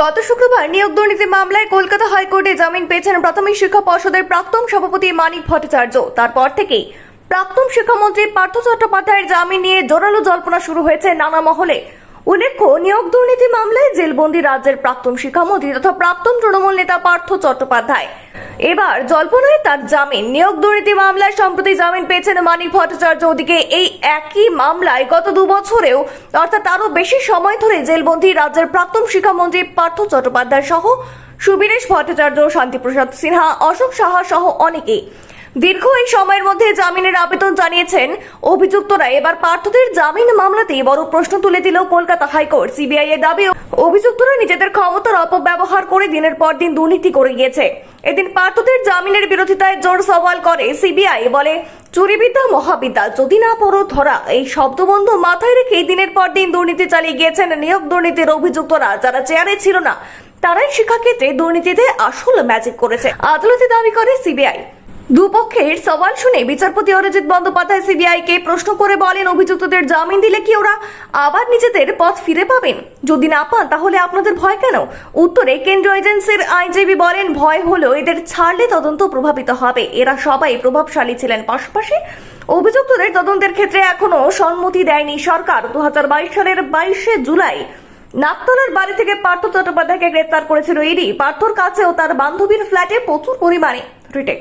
গত শুক্রবার নিয়োগ দুর্নীতি মামলায় কলকাতা হাইকোর্টে জামিন পেয়েছেন প্রাথমিক শিক্ষা পর্ষদের প্রাক্তন সভাপতি মানিক ভট্টাচার্য। তারপর থেকেই প্রাক্তন শিক্ষামন্ত্রী পার্থ চট্টোপাধ্যায়ের জামিন নিয়ে জোরালো জল্পনা শুরু হয়েছে নানা মহলে। উল্লেখ্য নিয়োগ দুর্নীতি মামলায় জেলবন্দি রাজ্যের প্রাক্তন শিক্ষামন্ত্রী তথা প্রাক্তন তৃণমূল নেতা পার্থ চট্টোপাধ্যায়? এবার জল্পনায় তার জামিন, নিয়োগ দুর্নীতি মামলায় সম্প্রতি জামিন পেয়েছেন মানিক ভট্টাচার্য। ওদিকে এই একই মামলায় গত দু বছরেও, অর্থাৎ আরও বেশি সময় ধরে জেলবন্দি রাজ্যের প্রাক্তন শিক্ষামন্ত্রী পার্থ চট্টোপাধ্যায় সহ সুবীরেশ ভট্টাচার্য, শান্তিপ্রসাদ সিনহা, অশোক সাহা সহ অনেকেই। দীর্ঘ এই সময়ের মধ্যে জামিনের আবেদন জানিয়েছেন অভিযুক্তরা। এবার পার্থদের জামিন মামলাতেই বড় প্রশ্ন তুলে দিল কলকাতা হাইকোর্ট। সিবিআই এর দাবি, অভিযুক্তরা নিজেদের ক্ষমতার অপব্যবহার করে দিনের পর দিন দুর্নীতি করে গিয়েছে। এদিন পার্থদের জামিনের বিরোধিতায় জোর সওয়াল করে সিবিআই, বলে চুরিবিদ্যা মহাবিদ্যা যদি না পড়ো ধরা। এই শব্দবন্ধ মাথায় রেখে দিনের পর দিন দুর্নীতি চালিয়ে গিয়েছেন নিয়োগ দুর্নীতির অভিযুক্তরা। যারা চেয়ারে ছিল না, তারাই শিক্ষাক্ষেত্রে দুর্নীতিতে আসল ম্যাজিক করেছে। আদালতে দাবি করে সিবিআই। দুপক্ষের সওয়াল শুনে বিচারপতি অরিজিৎ বন্দ্যোপাধ্যায় সিবিআই কে প্রশ্ন করে বলেন, অভিযুক্তদের জামিন দিলে কি ওরা আবার নিজেদের পথ ফিরে পাবেন? যদি না পান, তাহলে আপনাদের ভয় কেন? উত্তরে কেন্দ্রীয় এজেন্সির আইনজীবী বলেন, ভয় হলো এদের ছাড়লে তদন্ত প্রভাবিত হবে। এরা সবাই প্রভাবশালী ছিলেন পাশাপাশি অভিযুক্তদের তদন্তের ক্ষেত্রে এখনও সম্মতি দেয়নি সরকার। দু হাজার বাইশ সালের বাইশে জুলাই নাকতলার বাড়ি থেকে পার্থ চট্টোপাধ্যায়কে গ্রেপ্তার করেছিল ইডি। পার্থর কাছে ও তার বান্ধবীর ফ্ল্যাটে প্রচুর পরিমাণে রিটেক।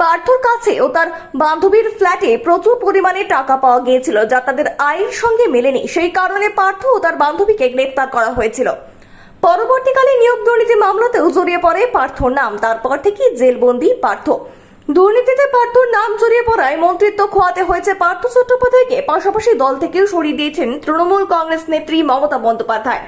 পার্থর কাছে ও তার বান্ধবীর ফ্ল্যাটে প্রচুর পরিমাণে টাকা পাওয়া গিয়েছিল, যা তাদের আয়ের সঙ্গে মেলেনি। সেই কারণে পার্থ ও তার বান্ধবীকে গ্রেপ্তার করা হয়েছিল। পরবর্তীকালে নিয়োগ দুর্নীতি মামলাতেও জড়িয়ে পড়ে পার্থর নাম, তারপর থেকে জেলবন্দি পার্থ। দুর্নীতিতে পার্থর নাম জড়িয়ে পড়ায় মন্ত্রিত্ব খোয়াতে হয়েছে পার্থ চট্টোপাধ্যায়কে, পাশাপাশি দল থেকেও সরিয়ে দিয়েছেন তৃণমূল কংগ্রেস নেত্রী মমতা বন্দ্যোপাধ্যায়।